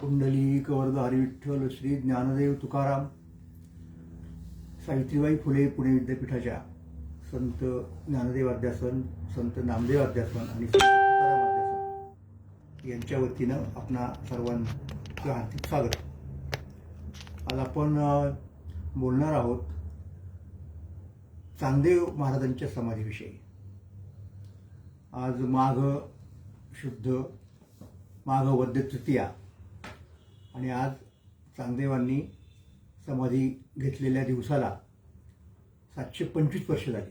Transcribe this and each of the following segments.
कुंडली कवर्द विठ्ठल श्री ज्ञानदेव तुकाराम सावित्रीबाई फुले पुणे विद्यापीठाच्या संत ज्ञानदेव अध्यासन संत नामदेव अध्यासन आणि संत तुकाराम अध्यासन यांच्या वतीनं आपणा सर्वांचं हार्दिक स्वागत. आज आपण बोलणार आहोत चांगदेव महाराजांच्या समाधीविषयी. आज माघ शुद्ध माघ वद्य तृतीया आणि आज चांगदेवांनी समाधी घेतलेल्या दिवसाला सातशे पंचवीस वर्ष झाली.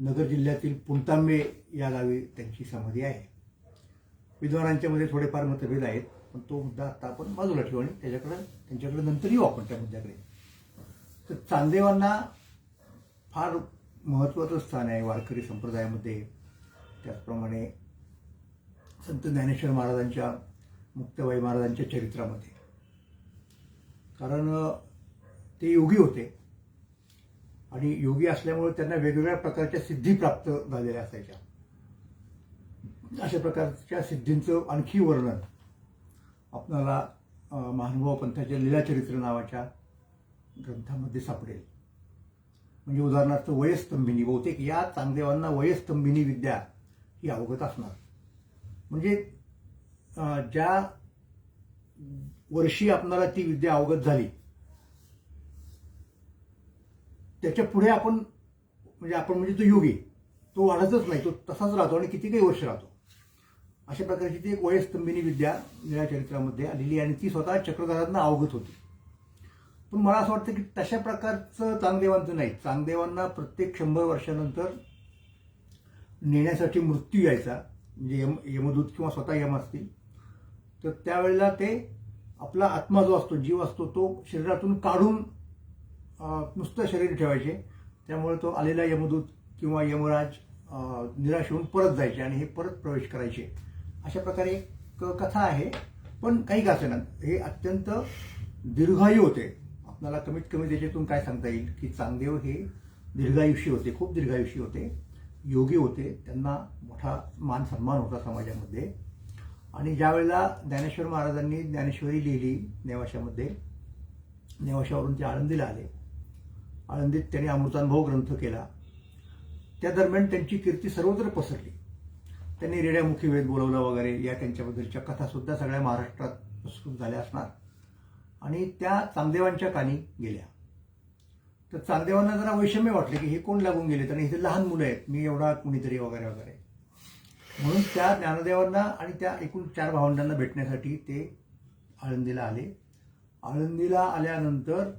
नगर जिल्ह्यातील पुणतांबे या गावी त्यांची समाधी आहे. विद्वानांच्यामध्ये थोडेफार मतभेद आहेत पण तो मुद्दा आता आपण बाजूला ठेवू आणि त्याच्याकडे त्यांच्याकडे नंतर येऊ आपण त्या मुद्द्याकडे तर चांदेवांना फार महत्त्वाचं स्थान आहे वारकरी संप्रदायामध्ये. त्याचप्रमाणे संत ज्ञानेश्वर महाराजांच्या मुक्ताबाई महाराजांच्या चरित्रामध्ये. कारण ते योगी होते. आणि योगी असल्यामुळे त्यांना वेगवेगळ्या प्रकारच्या सिद्धी प्राप्त झालेल्या असायच्या. अशा प्रकारच्या सिद्धींचं आणखी वर्णन आपणाला महानुभाव पंथाच्या लीलाचरित्र नावाच्या ग्रंथामध्ये सापडेल. म्हणजे उदाहरणार्थ वयस्तंभिनी बहुतेक या चांगदेवांना वयस्तंभिनी विद्या ही अवगत असणार. म्हणजे ज्या वर्षी आपणाला ती विद्या अवगत झाली त्याच्या पुढे आपण म्हणजे आपण म्हणजे तो योगी तो वाढतच नाही तो तसाच राहतो आणि किती काही वर्ष राहतो. अशा प्रकारची ती एक वयस्तंभिनी विद्या निळ्या चरित्रामध्ये आलेली आणि ती स्वतः चक्रधरांना अवगत होती. पण मला असं वाटतं की तशा प्रकारचं चांगदेवांचं नाही. चांगदेवांना प्रत्येक शंभर वर्षानंतर नेण्यासाठी मृत्यू यायचा. म्हणजे यम यमदूत किंवा स्वतः यम असतील. तर त्यावेळेला ते आपला आत्मा जो असतो जीव असतो तो शरीरातून काढून नुसतं शरीर ठेवायचे. त्यामुळे तो आलेला यमदूत किंवा यमराज निराश होऊन परत जायचे आणि हे परत प्रवेश करायचे. अशा प्रकारे एक कथा आहे. पण काही का असेना हे अत्यंत दीर्घायू होते. आपल्याला कमीत कमी त्याच्यातून काय सांगता येईल? की चांगदेव हे दीर्घायुषी होते. खूप दीर्घायुषी होते. योगी होते. त्यांना मोठा मान सन्मान होता समाजामध्ये. आणि ज्या वेळेला ज्ञानेश्वर महाराजांनी ज्ञानेश्वरी लिहिली नेवाशामध्ये नेवाशावरून ते आळंदीला आले. आळंदीत त्यांनी अमृतानुभव ग्रंथ केला. त्या दरम्यान त्यांची कीर्ती सर्वत्र पसरली. त्यांनी रेड्यामुखी वेद बोलवला वगैरे या त्यांच्याबद्दलच्या कथासुद्धा सगळ्या महाराष्ट्रात प्रस्तुत झाल्या असणार. आणि त्या चांगदेवांच्या कानी गेल्या. तर चांगदेवांना जरा वैषम्य वाटले की हे कोण लागून गेले तर इथे लहान मुलं आहेत मी एवढा कुणीतरी वगैरे वगैरे. म्हणून त्या ज्ञानदेवांना आणि त्या एकूण चार भावंडांना भेटण्यासाठी ते आळंदीला आले. आळंदीला आल्यानंतर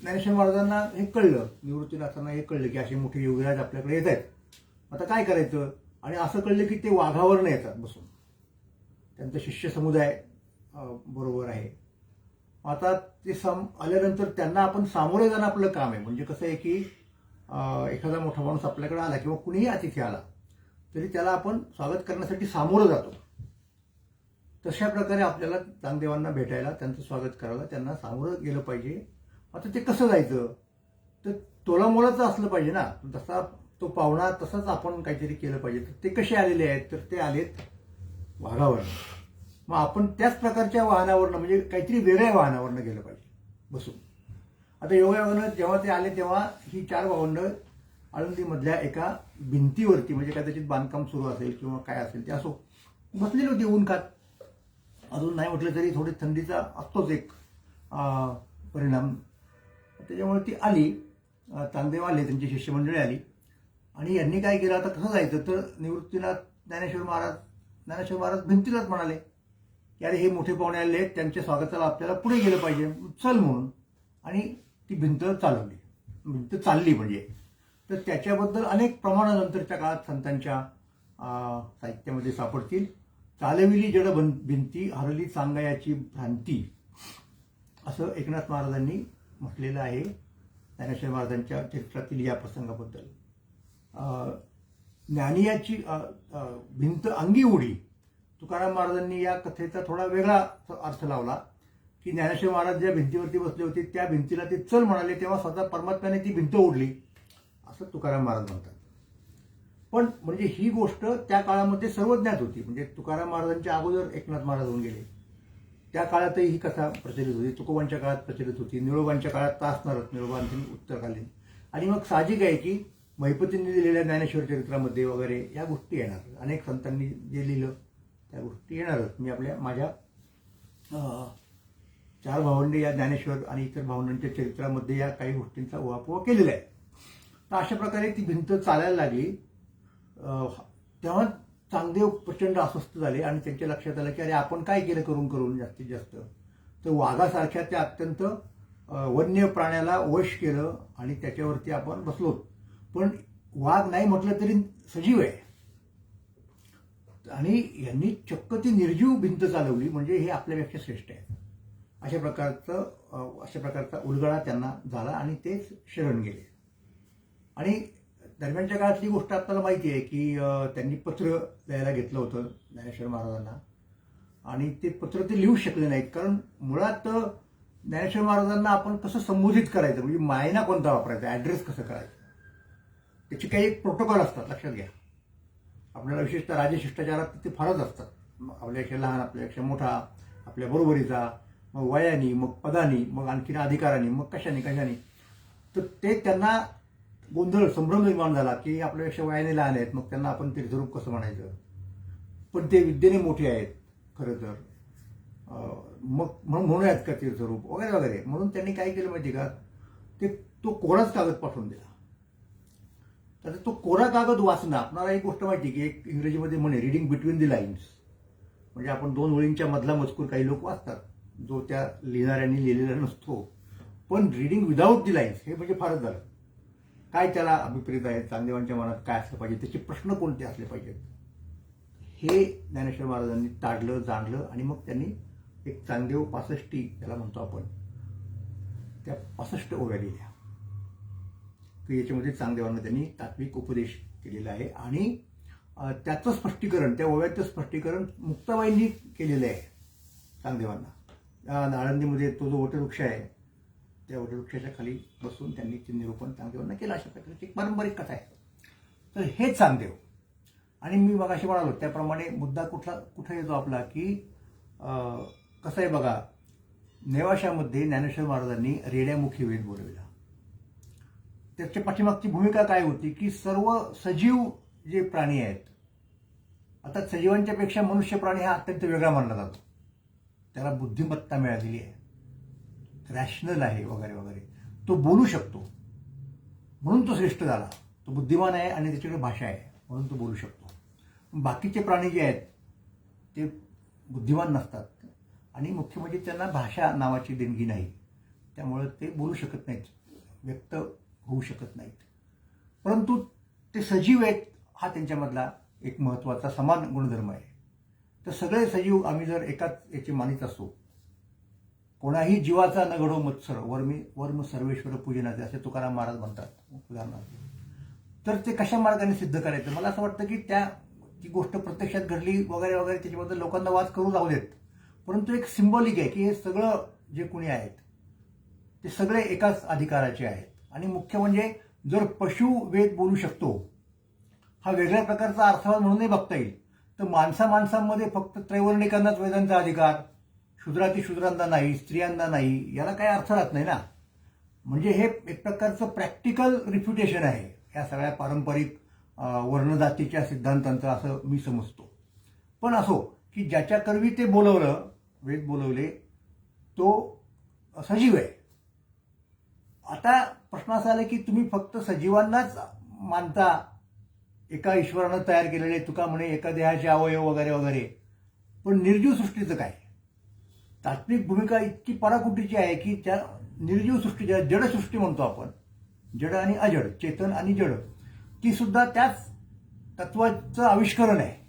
ज्ञानेश्वर महाराजांना हे कळलं निवृत्तीनाथांना हे कळलं की असे मोठे योगीराज आपल्याकडे येत आहेत. आता काय करायचं? आणि असं कळलं की ते वाघावर येतात बसून. त्यांचा शिष्य समुदाय बरोबर आहे. आता ते सम आल्यानंतर त्यांना आपण सामोरे जाणं आपलं काम आहे. म्हणजे कसं आहे की एखादा मोठा माणूस आपल्याकडे आला किंवा कुणीही अतिथी आला तरी त्याला आपण स्वागत करण्यासाठी सामोरं जातो. तशा प्रकारे आपल्याला चांगदेवांना भेटायला त्यांचं स्वागत करायला त्यांना सामोरं गेलं पाहिजे. आता ते कसं जायचं? तर तोलामोलाचं असलं पाहिजे ना. तसा तो पाहुणा तसंच आपण काहीतरी केलं पाहिजे. तर ते कसे आलेले आहेत? तर ते आलेत वाघावर मग आपण त्याच प्रकारच्या वाहनावरनं म्हणजे काहीतरी वेगळ्या वाहनावरनं गेलं पाहिजे. बसून. आता योगायोगानं जेव्हा ते आले तेव्हा ही चार भावंड आळंदीमधल्या एका भिंतीवरती म्हणजे कदाचित बांधकाम सुरू असेल किंवा काय असेल ते असो बसलेली होती ऊन खात अजून नाही म्हटलं तरी थोडी थंडीचा असतोच एक परिणाम. त्याच्यामुळे ती आली तांदेव आले त्यांची शिष्यमंडळी आली. आणि यांनी काय केलं आता कसं जायचं? तर निवृत्तीनाथ ज्ञानेश्वर महाराज ज्ञानेश्वर महाराज भिंतीलाच म्हणाले की अरे हे मोठे पाहुणे आले आहेत त्यांच्या स्वागताला आपल्याला पुढे गेलं पाहिजे चल म्हणून. आणि ती भिंत चालवली. भिंत चालली म्हणजे. तर त्याच्याबद्दल अनेक प्रमाणानंतरच्या काळात संतांच्या साहित्यामध्ये सापडतील. चालविली जड बन- भिंती हरली सांगायाची भ्रांती. असं एकनाथ महाराजांनी म्हटलेलं आहे. ज्ञानेश्वर महाराजांच्या चरित्रातील या प्रसंगाबद्दल. ज्ञानियाची भिंत अंगी उडी. तुकाराम महाराजांनी या कथेचा थोडा वेगळा अर्थ लावला. की ज्ञानेश्वर महाराज ज्या भिंतीवरती बसले होते त्या भिंतीला ते चल म्हणाले तेव्हा स्वतः परमात्म्याने ती भिंत ओढली. असं तुकाराम महाराज म्हणतात. पण म्हणजे ही गोष्ट त्या काळामध्ये सर्वज्ञात होती. म्हणजे तुकाराम महाराजांच्या अगोदर एकनाथ महाराज होऊन गेले. त्या काळातही ही कथा प्रचलित होती. तुकोबांच्या काळात प्रचलित होती. निळोबांच्या काळात तासणारच निळोबांची उत्तरकालीन. आणि मग साहजिक आहे की महिपतींनी दिलेल्या ज्ञानेश्वर चरित्रामध्ये वगैरे या गोष्टी येणार अनेक संतांनी जे लिहिलं त्या गोष्टी येणारच. मी आपल्या माझ्या चार भावंडे या ज्ञानेश्वर आणि इतर भावंडांच्या चरित्रामध्ये या काही गोष्टींचा उहापोहा केलेला आहे. तर अशा प्रकारे ती भिंत चालायला लागली. तेव्हा चांगदेव प्रचंड अस्वस्थ झाले आणि त्यांच्या लक्षात आलं की अरे आपण काय केलं करून करून जास्तीत जास्त? तर वाघासारख्या त्या अत्यंत वन्य प्राण्याला वश केलं आणि त्याच्यावरती आपण बसलो. पण वाघ नाही म्हटलं तरी सजीव आहे. आणि यांनी चक्क ती निर्जीव भिंत चालवली म्हणजे हे आपल्यापेक्षा श्रेष्ठ आहे. अशा प्रकारचं अशा प्रकारचा उलगडा त्यांना झाला आणि ते शरण गेले. आणि दरम्यानच्या काळातली गोष्ट आपल्याला माहिती आहे की त्यांनी पत्र लिहायला घेतलं होतं ज्ञानेश्वर महाराजांना. आणि ते पत्र ते लिहू शकले नाहीत. कारण मुळात ज्ञानेश्वर महाराजांना आपण कसं संबोधित करायचं? म्हणजे मायना कोणता वापरायचा? ॲड्रेस कसं करायचं? त्याचे काही एक प्रोटोकॉल असतात. लक्षात घ्या. आपल्याला विशेषतः राजशिष्टाचारात ते फारच असतात. आपल्यापेक्षा लहान आपल्यापेक्षा मोठा आपल्या बरोबरीचा. मग वयाने मग पदानी मग आणखीन अधिकाराने मग कशाने कशाने. तर ते त्यांना गोंधळ संभ्रम निर्माण झाला की आपल्यापेक्षा वयाने लहान आहेत मग त्यांना आपण तीर्थरूप कसं म्हणायचं? पण ते विद्येने मोठे आहेत खरं तर. मग म्हणून म्हणूयात का तीर्थरूप वगैरे वगैरे. म्हणून त्यांनी काय केलं माहिती का? ते तो कोराच कागद पाठवून दिला. तर तो कोरा कागद वाचणं आपणाला एक गोष्ट माहिती की एक इंग्रजीमध्ये म्हणे रिडिंग बिटवीन दी लाईन्स म्हणजे आपण दोन ओळींच्या मधला मजकूर काही लोक वाचतात. जो त्या लिहिणाऱ्यांनी लिहिलेला नसतो. पण रिडिंग विदाऊट दी लाईन्स हे म्हणजे फारच झालं. काय त्याला अभिप्रेत आहे? चांदेवांच्या मनात काय असलं पाहिजे? त्याचे प्रश्न कोणते असले पाहिजेत? हे ज्ञानेश्वर महाराजांनी ताडलं जाणलं आणि मग त्यांनी एक चांदेव पासष्टी त्याला म्हणतो आपण त्या पासष्ट ओव्या लिहिल्या. की याच्यामध्ये चांगदेवांना त्यांनी तात्विक उपदेश केलेला आहे आणि त्याचं स्पष्टीकरण त्या ओव्याचं स्पष्टीकरण मुक्ताबाईंनी केलेलं आहे चांगदेवांना नाळंदीमध्ये तो जो वटवृक्ष आहे त्या वटवृक्षाच्या खाली बसून त्यांनी ते निरूपण चांगदेवांना केलं. अशा प्रकारची एक पारंपरिक कथा आहे. तर हे चांगदेव आणि मी बघा अशी म्हणालो त्याप्रमाणे मुद्दा कुठला कुठं येतो आपला की कसं आहे बघा नेवाशामध्ये ज्ञानेश्वर महाराजांनी रेड्यामुखी वेद बोलविला. त्याच्या पाठीमागची भूमिका काय होती की सर्व सजीव जे प्राणी आहेत आता सजीवांच्या पेक्षा मनुष्य प्राणी हा अत्यंत वेगळा मानला जातो. त्याला बुद्धिमत्ता मिळालेली आहे. रॅशनल आहे वगैरे वगैरे. तो बोलू शकतो. म्हणून तो श्रेष्ठ झाला. तो बुद्धिमान आहे आणि त्याच्याकडे भाषा आहे. म्हणून तो बोलू शकतो. बाकीचे प्राणी जे आहेत ते बुद्धिमान नसतात. आणि मुख्य म्हणजे त्यांना भाषा नावाची देणगी नाही. त्यामुळे ते बोलू शकत नाहीत. व्यक्त होऊ शकत नाहीत. परंतु ते सजीव आहेत हा त्यांच्यामधला एक महत्त्वाचा समान गुणधर्म आहे. तर सगळे सजीव आम्ही जर एकाच याची मानित असतो कोणाही जीवाचा न घडो मत्सर वर्मी वर्म सर्वेश्वर पूजनाचे असे तुकाराम महाराज म्हणतात उदाहरणार्थ. तर ते कशा मार्गाने सिद्ध करायचं? मला असं वाटतं की त्या ती गोष्ट प्रत्यक्षात घडली वगैरे वगैरे त्याच्याबद्दल लोकांना वाद करू जाऊ देत. परंतु एक सिम्बॉलिक आहे की हे सगळं जे कुणी आहेत ते सगळे एकाच अधिकाराचे आहेत. आणि मुख्य म्हणजे जर पशु वेद बोलू शकतो हा वेगळ्या प्रकारचा अर्थवाद म्हणूनही बघता येईल. तर माणसा माणसांमध्ये फक्त त्रैवर्णिकांनाच वेदांचा अधिकार. शूद्राती शूद्रांना नाही स्त्रियांना नाही याला काही अर्थ राहत नाही ना. म्हणजे हे एक प्रकारचं प्रॅक्टिकल रिफ्युटेशन आहे. या सगळ्या पारंपरिक वर्णजातीच्या सिद्धांतांचं असं मी समजतो. पण असो की ज्याच्याकरवी ते बोलवलं वेद बोलवले तो सजीव आहे. आता प्रश्न असा आला की तुम्ही फक्त सजीवांनाच मानता एका ईश्वरानं तयार केलेले तुका म्हणे एका देहाचे अवयव वगैरे वगैरे. पण निर्जीव सृष्टीचं काय? तात्विक भूमिका इतकी पराकुटीची आहे की त्या निर्जीव सृष्टीच्या जडसृष्टी म्हणतो आपण जड आणि अजड चेतन आणि जड ती सुद्धा त्याच तत्वाचं आविष्करण आहे.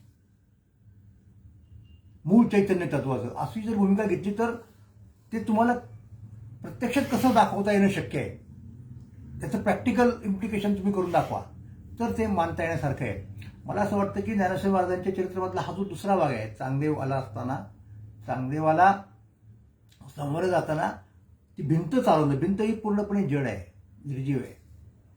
मूळ चैतन्य तत्वाचं. अशी जर भूमिका घेतली तर ते तुम्हाला प्रत्यक्षात कसं दाखवता येणं शक्य आहे? त्याचं प्रॅक्टिकल इम्प्लिकेशन तुम्ही करून दाखवा. तर ते मानता येण्यासारखं आहे. मला असं वाटतं की ज्ञानेश्वर महाराजांच्या चरित्रामधला हा जो दुसरा भाग आहे चांगदेव आला असताना चांगदेवाला समोर जाताना ती भिंत चालवणं भिंत ही पूर्णपणे जड आहे निर्जीव आहे.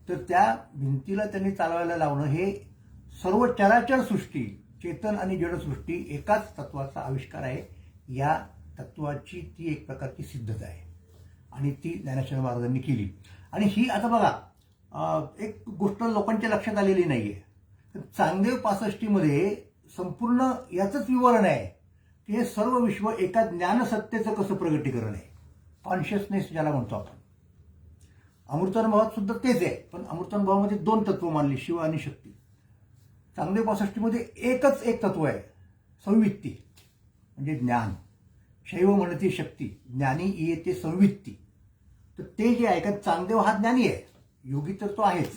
तर त्या भिंतीला त्यांनी चालवायला लावणं हे सर्व चराचर सृष्टी चेतन आणि जडसृष्टी एकाच तत्वाचा आविष्कार आहे. या तत्वाची ती एक प्रकारची सिद्धता आहे. आणि ती ज्ञानेश्वर महाराजांनी केली. आणि ही आता बघा एक गोष्ट लोकांच्या लक्षात आलेली नाहीये. तर चांगदेव पासष्टीमध्ये संपूर्ण याचंच विवरण आहे की हे सर्व विश्व एका ज्ञानसत्तेचं कसं प्रगटीकरण आहे. कॉन्शियसनेस ज्याला म्हणतो आपण. अमृतानुभवात सुद्धा तेच आहे पण अमृतानुभवामध्ये दोन तत्व मानली शिव आणि शक्ती. चांगदेव पासष्टीमध्ये एकच एक तत्व आहे संवित्ती म्हणजे ज्ञान. शैव म्हणते शक्ती ज्ञानी येते संवित्ती. तर ते जे आहे का चांगदेव हा ज्ञानी आहे. योगी तर तो आहेच.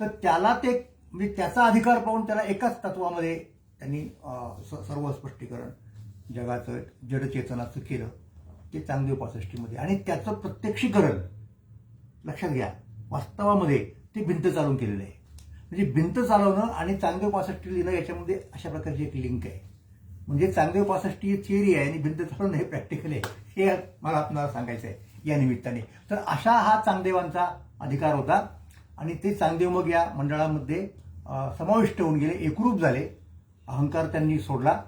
तर त्याला ते म्हणजे त्याचा अधिकार पाहून त्याला एकाच तत्वामध्ये त्यांनी स- सर्व स्पष्टीकरण जगाचं जडचेतनाचं केलं ते चांगदेव पासष्टीमध्ये आणि त्याचं प्रत्यक्षीकरण लक्षात घ्या वास्तवामध्ये ते भिंत चालवून केलेलं आहे. म्हणजे भिंत चालवणं आणि चांगदेव पासष्टी लिहिणं याच्यामध्ये अशा प्रकारची एक लिंक आहे. म्हणजे चांगदेव पासष्टी ही थिअरी आहे आणि भिंत चालवणं हे प्रॅक्टिकल आहे हे मला आपणाला सांगायचं आहे या निमित्ताने. तर अशा हा चांगदेवांचा अधिकार होता. आणि ते चांगदेव मग या मंडळामध्ये समाविष्ट होऊन गेले. एकरूप झाले. अहंकार त्यांनी सोडला.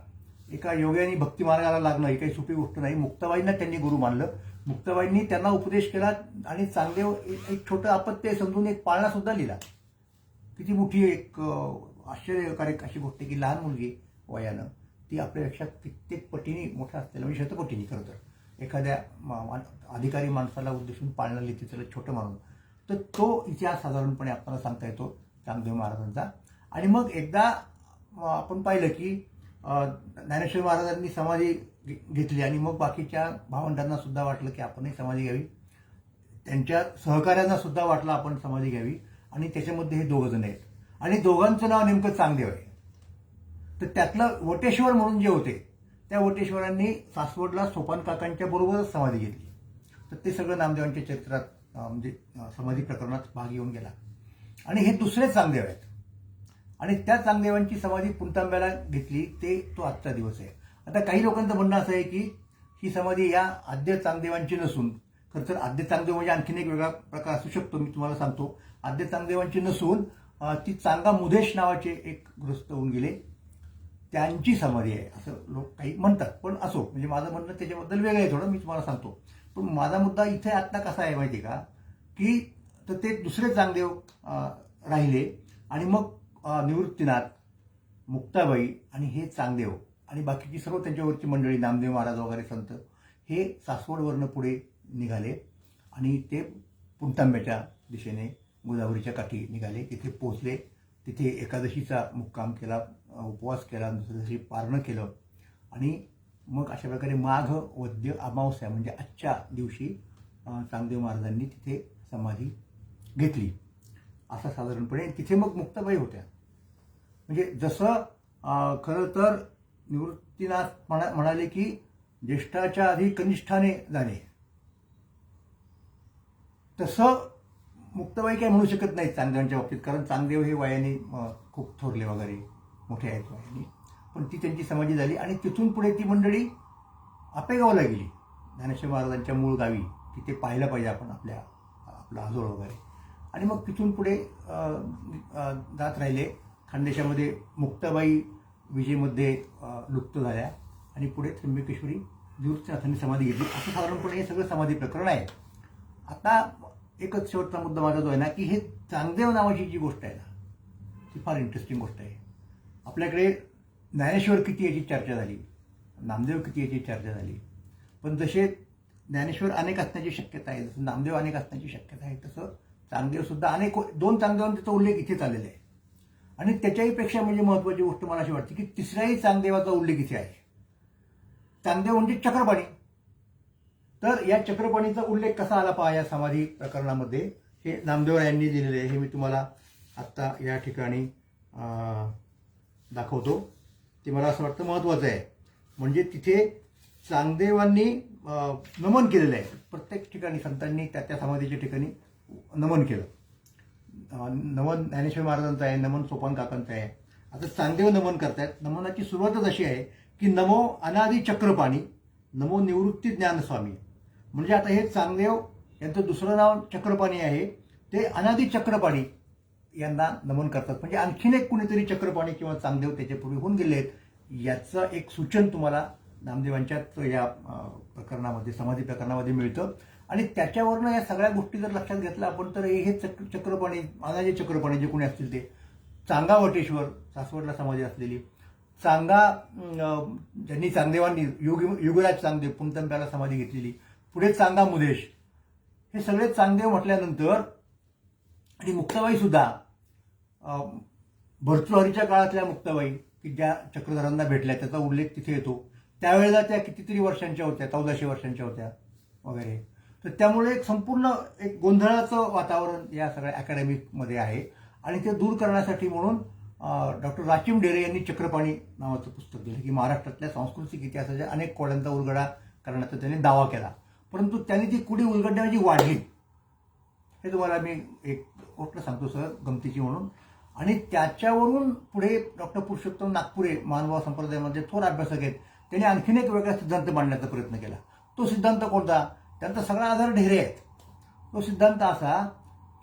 एका योग्याने भक्तिमार्गाला लागणं ही काही सोपी गोष्ट नाही. मुक्ताबाईंना त्यांनी गुरु मानलं. मुक्ताबाईंनी त्यांना उपदेश केला आणि चांगदेव एक छोटं अपत्य समजून एक पाळणा सुद्धा लिहिला किती मोठी एक आश्चर्यकारक अशी गोष्ट आहे की लहान मुलगी वयानं ती आपल्यापेक्षा कित्येक पटीने मोठा असलेला म्हणजे शतपटीने खरं तर. एखाद्या मा- अधिकारी माणसाला उद्देशून पाळणं लिहिते त्याला छोटं मानून तर तो इतिहास साधारणपणे आपल्याला सांगता येतो चांगदेव महाराजांचा. आणि मग एकदा आपण पाहिलं की ज्ञानेश्वर महाराजांनी समाधी घेतली आणि मग बाकीच्या भावंडांना सुद्धा वाटलं की आपणही समाधी घ्यावी. त्यांच्या सहकाऱ्यांना सुद्धा वाटलं आपण समाधी घ्यावी. आणि त्याच्यामध्ये हे दोघं जण आहेत. आणि दोघांचं नाव नेमकं चांगदेव आहे. तर त्यातलं वटेश्वर म्हणून जे होते त्या वटेश्वरांनी सासवडला सोपान काकांच्या बरोबरच समाधी घेतली. तर ते सगळं नामदेवांच्या चरित्रात म्हणजे समाधी प्रकरणात भाग येऊन गेला. आणि हे दुसरे चांगदेव आहेत. आणि त्या चांगदेवांची समाधी पुंतांब्याला घेतली ते तो आजचा दिवस आहे. आता काही लोकांचं म्हणणं असं आहे की ही समाधी या आद्य चांगदेवांची नसून खरं तर आद्य चांगदेव म्हणजे आणखीन एक वेगळा प्रकार असू शकतो मी तुम्हाला सांगतो. आद्य चांगदेवांची नसून ती चांगा मुदेश नावाचे एक ग्रस्त होऊन गेले. त्यांची समाधी आहे असं लोक काही म्हणतात. पण असो म्हणजे माझं म्हणणं त्याच्याबद्दल वेगळं आहे थोडं मी तुम्हाला सांगतो. पण माझा मुद्दा इथे आत्ता कसा आहे माहिती आहे का? की तर ते दुसरे चांगदेव राहिले आणि मग निवृत्तीनाथ मुक्ताबाई आणि हे चांगदेव हो. आणि बाकीची सर्व त्यांच्यावरची मंडळी नामदेव महाराज वगैरे संत हे सासवडवरनं पुढे निघाले आणि ते पुंतांब्याच्या दिशेने गोदावरीच्या काठी निघाले. तिथे पोहोचले. तिथे एकादशीचा मुक्काम केला उपवास केला दुसऱ्या दिवशी पारणं केलं आणि मग अशा प्रकारे माघ वद्य अमावस्या म्हणजे आजच्या दिवशी चांगदेव महाराजांनी तिथे समाधी घेतली. असं साधारणपणे तिथे मग मुक्ताबाई होत्या. म्हणजे जसं खरं तर निवृत्तीनाथ म्हणा म्हणाले की ज्येष्ठाच्या आधी कनिष्ठाने जाणे. तसं मुक्ताबाई काय म्हणू शकत नाही चांगदेवांच्या बाबतीत कारण चांगदेव हे वयाने खूप थोरले वगैरे मोठे आहेत वयाने. पण ती त्यांची समाधी झाली आणि तिथून पुढे ती मंडळी आपेगावला गेली. ज्ञानेश्वर महाराजांच्या मूळ गावी. तिथे पाहिलं पाहिजे आपण आपल्या आपला आजोळ वगैरे. आणि मग तिथून पुढे जात राहिले. खानदेशामध्ये मुक्ताबाई विजेमध्ये लुप्त झाल्या. आणि पुढे त्र्यंबकेश्वरी दूरनाथांनी समाधी घेतली. असं साधारणपणे हे सगळं समाधी प्रकरण आहे. आता एकच शेवटचा मुद्दा माझा जो आहे ना की हे चांगदेव नावाची जी गोष्ट आहे ना ती फार इंटरेस्टिंग गोष्ट आहे. आपल्याकडे ज्ञानेश्वर किती याची चर्चा झाली? नामदेव किती याची चर्चा झाली? पण जसे ज्ञानेश्वर अनेक असण्याची शक्यता आहे जसं नामदेव अनेक असण्याची शक्यता आहे तसं चांगदेवसुद्धा अनेक दोन चांगदेवांचा उल्लेख इथेच आलेला आहे. आणि त्याच्याहीपेक्षा म्हणजे महत्त्वाची गोष्ट मला अशी वाटते की तिसऱ्याही चांगदेवाचा उल्लेख इथे आहे. चांगदेव म्हणजे चक्रपाणी. तर या चक्रपाणीचा उल्लेख कसा आला पहा या समाधी प्रकरणामध्ये? हे नामदेव यांनी दिलेले आहे हे मी तुम्हाला आत्ता या ठिकाणी दाखवतो. ते मला असं वाटतं महत्त्वाचं आहे. म्हणजे तिथे चांगदेवांनी नमन केलेलं आहे. प्रत्येक ठिकाणी संतांनी त्या त्या समाधीच्या ठिकाणी नमन केलं. नमन ज्ञानेश्वर महाराजांचं आहे नमन सोपान काकांचं आहे. आता चांगदेव नमन करतायत. नमनाची सुरुवातच अशी आहे की नमो अनादि चक्रपाणी नमो निवृत्ती ज्ञानस्वामी. म्हणजे आता हे चांगदेव यांचं दुसरं नाव चक्रपाणी आहे. ते अनादि चक्रपाणी यांना नमन करतात. म्हणजे आणखीन एक कुणीतरी चक्रपाणी किंवा चांगदेव त्याच्यापूर्वी होऊन गेले आहेत याचं एक सूचन तुम्हाला नामदेवांच्याच या प्रकरणामध्ये समाधी प्रकरणामध्ये मिळतं. आणि त्याच्यावरनं या सगळ्या गोष्टी जर लक्षात घेतल्या आपण तर हे चक चक्रपाणी अनाजे चक्रपाणी जे कोणी असतील ते चांगा वटेश्वर सासवडला समाधी असलेली चांगा ज्यांनी चांगदेवांनी युग युगराज चांगदेव पुंतंब्याला समाधी घेतलेली पुढे चांगा मुदेश हे सगळे चांगदेव म्हटल्यानंतर आणि मुक्ताबाई सुद्धा भर्तृहरीच्या काळातल्या मुक्ताबाई की ज्या चक्रधरांना भेटल्या त्याचा उल्लेख तिथे येतो. त्यावेळेला त्या कितीतरी वर्षांच्या होत्या चौदाशे वर्षांच्या होत्या वगैरे. तर त्यामुळे एक संपूर्ण एक गोंधळाचं वातावरण या सगळ्या अकॅडमीमध्ये आहे. आणि ते दूर करण्यासाठी म्हणून डॉक्टर राचीम डेरे यांनी चक्रपाणी नावाचं पुस्तक दिलं की महाराष्ट्रातल्या सांस्कृतिक इतिहासाच्या अनेक कोड्यांचा उलगडा करण्याचा त्यांनी दावा केला. परंतु त्यांनी ती कुडी उलगडण्याची वाढली हे तुम्हाला मी एक गोष्ट सांगतो सर गमतीची म्हणून. आणि त्याच्यावरून पुढे डॉक्टर पुरुषोत्तम नागपुरे मानवा संप्रदायामध्ये थोर अभ्यासक आहेत. त्यांनी आणखीन एक वेगळा सिद्धांत मांडण्याचा प्रयत्न केला. तो सिद्धांत कोणता? त्यांचा सगळा आधार ढेरे आहेत. तो सिद्धांत असा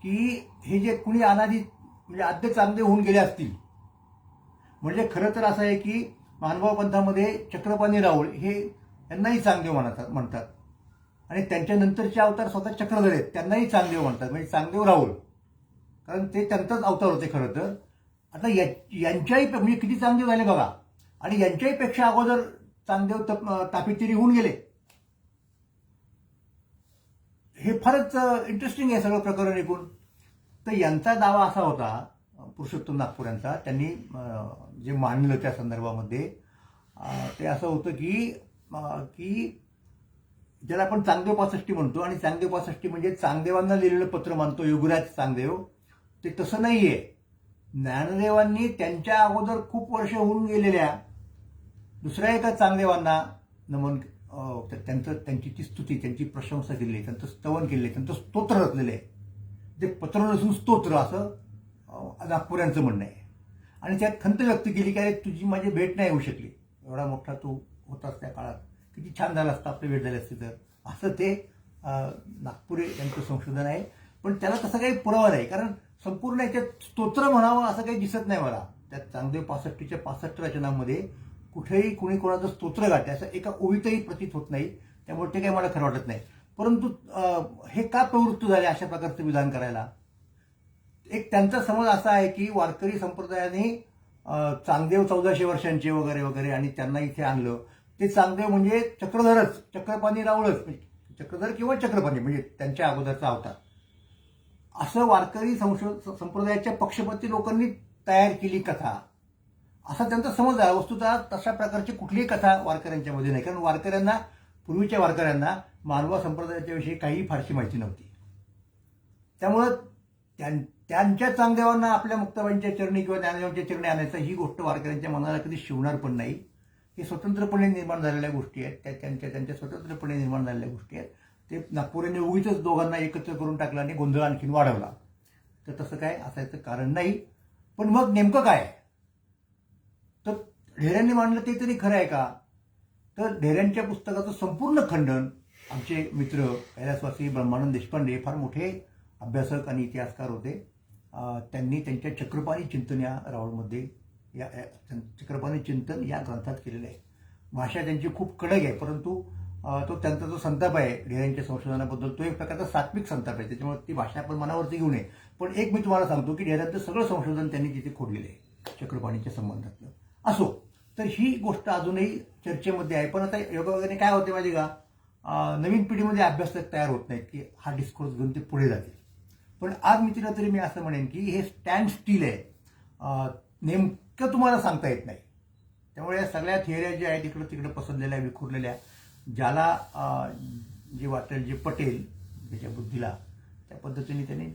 की हे जे कुणी अनादी म्हणजे आद्य चांदे होऊन गेले असतील. म्हणजे खरं तर असं आहे की मानवा पंथामध्ये चक्रपाणी राऊळ हे यांनाही चांगदेव म्हणतात म्हणतात. आणि त्यांच्यानंतरचे अवतार स्वतः चक्रधर आहेत. त्यांनाही चांगदेव म्हणतात. म्हणजे चांगदेव राहुल कारण ते त्यांचाच अवतार होते खरं तर. आता या यांच्याही म्हणजे किती चांगदेव झाले बघा. आणि यांच्याही पेक्षा अगोदर चांगदेव तप तापितिरी होऊन गेले. हे फारच इंटरेस्टिंग आहे सगळं प्रकरण ऐकून. तर यांचा दावा असा होता पुरुषोत्तम नागपूर यांचा. त्यांनी जे मांडलं त्या संदर्भामध्ये ते असं होतं की की ज्याला आपण चांगदेव पासष्टी म्हणतो आणि चांगदेव पासष्टी म्हणजे चांगदेवांना लिहिलेलं पत्र मानतो युगराज चांगदेव. ते तसं नाही आहे ज्ञानदेवांनी त्यांच्या अगोदर खूप वर्ष होऊन गेलेल्या दुसऱ्या एका चांगदेवांना नमन त्यांचं त्यांची ती स्तुती त्यांची प्रशंसा केलेली आहे त्यांचं स्तवन केलेलं आहे त्यांचं स्तोत्र रचलेलं. आहे ते पत्र नसून स्तोत्र असं अं, नागपुऱ्यांचं म्हणणं आहे. आणि त्यात खंत व्यक्त केली की अरे तुझी माझी भेट नाही होऊ शकली. एवढा मोठा तू होतास त्या काळात. किती छान झालं असतं आपली भेट झाली असती तर. असं ते नागपुरे यांचं संशोधन आहे. पण त्याला तसा काही पुरावा नाही. कारण संपूर्ण याच्यात स्तोत्र म्हणावं असं काही दिसत नाही मला. त्या चांगदेव पासष्टीच्या पासष्ट रचनामध्ये कुठेही कुणी कोणाचं स्तोत्र गाठते असं एका ओळीतही प्रतीत होत नाही. त्यामुळे ते काही मला खरं वाटत नाही. परंतु हे का प्रवृत्त झाले अशा प्रकारचं विधान करायला? एक त्यांचा समज असा आहे की वारकरी संप्रदायाने चांगदेव चौदाशे वर्षांचे वगैरे वगैरे आणि त्यांना इथे आणलं. ते चांगदेव म्हणजे चक्रधरच चक्रपाणी रावळच म्हणजे चक्रधर किंवा चक्रपाणी म्हणजे त्यांच्या अगोदरचा अवतार. असं वारकरी संशोध संप्रदायाच्या पक्षपाती लोकांनी तयार केली कथा. असा त्यांचा समज आहे. वस्तुतः तशा प्रकारची कुठलीही कथा वारकऱ्यांच्या मध्ये नाही. कारण वारकऱ्यांना पूर्वीच्या वारकऱ्यांना मालवा संप्रदायाच्या विषयी काही फारशी माहिती नव्हती. त्यामुळं त्यां- त्यांच्या चांगदेवांना आपल्या मुक्ताबाईंच्या चरणी किंवा ज्ञानदेवांच्या चरणी आणायचं ही गोष्ट वारकऱ्यांच्या मनाला कधी शिवणार पण नाही. हे स्वतंत्रपणे निर्माण झालेल्या गोष्टी आहेत. त्या त्यांच्या त्यांच्या स्वतंत्रपणे निर्माण झालेल्या गोष्टी आहेत. ते नागपुराने उगीच दोघांना एकत्र करून टाकलं आणि गोंधळ आणखीन वाढवला. तर तसं काय असायचं कारण नाही. पण मग नेमकं काय? तर ढेऱ्यांनी मांडलं ते तरी खरं आहे का? तर ढेऱ्यांच्या पुस्तकाचं संपूर्ण खंडन आमचे मित्र कैलासवासी ब्रह्मानंद देशपांडे फार मोठे अभ्यासक आणि इतिहासकार होते. त्यांनी त्यांच्या चक्रपाणी चिंतन या रावळमध्ये या चक्रपाणी चिंतन या ग्रंथात केलेलं आहे. भाषा त्यांची खूप कडक आहे परंतु तो त्यांचा जो संताप आहे ढेऱ्यांच्या संशोधनाबद्दल तो एक प्रकारचा सात्विक संताप आहे. त्याच्यामुळे ती भाषा आपण मनावरती घेऊ नये. पण एक मी तुम्हाला सांगतो की ढेऱ्यांचं सगळं संशोधन त्यांनी तिथे खोडलेलं आहे चक्रपाणीच्या संबंधातलं. असो तर ही गोष्ट अजूनही चर्चेमध्ये आहे. पण आता योगायोगाने काय होते माझी का? नवीन पिढीमध्ये अभ्यासक तयार होत नाहीत की हा डिस्कोर्स घेऊन ते पुढे जातील. पण आज मी तिला तरी मी असं म्हणेन की हे स्टँड स्टील आहे. नेमकं तुम्हाला सांगता येत नाही. त्यामुळे या सगळ्या थिअऱ्या ज्या आहेत इकडं तिकडं पसरलेल्या विखुरलेल्या ज्याला जे वाटेल जे पटेल त्याच्या बुद्धीला त्या पद्धतीने त्यांनी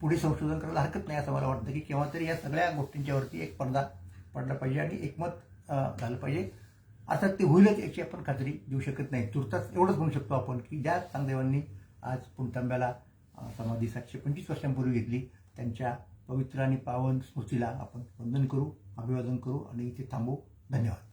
पुढे संशोधन करायला हरकत नाही असं मला वाटतं की केव्हा तरी या सगळ्या गोष्टींच्यावरती एक पडदा पडला पाहिजे आणि एकमत झालं पाहिजे. अर्थात ते होईलच याची आपण खात्री देऊ शकत नाही. तुर्तास एवढंच म्हणू शकतो आपण की ज्या चांगदेवांनी आज पुणतांब्याला समाधी सातशे पंचवीस वर्षांपूर्वी घेतली त्यांच्या पवित्र आणि पावन स्मृतीला आपण वंदन करू अभिवादन करू आणि इथे थांबू. धन्यवाद.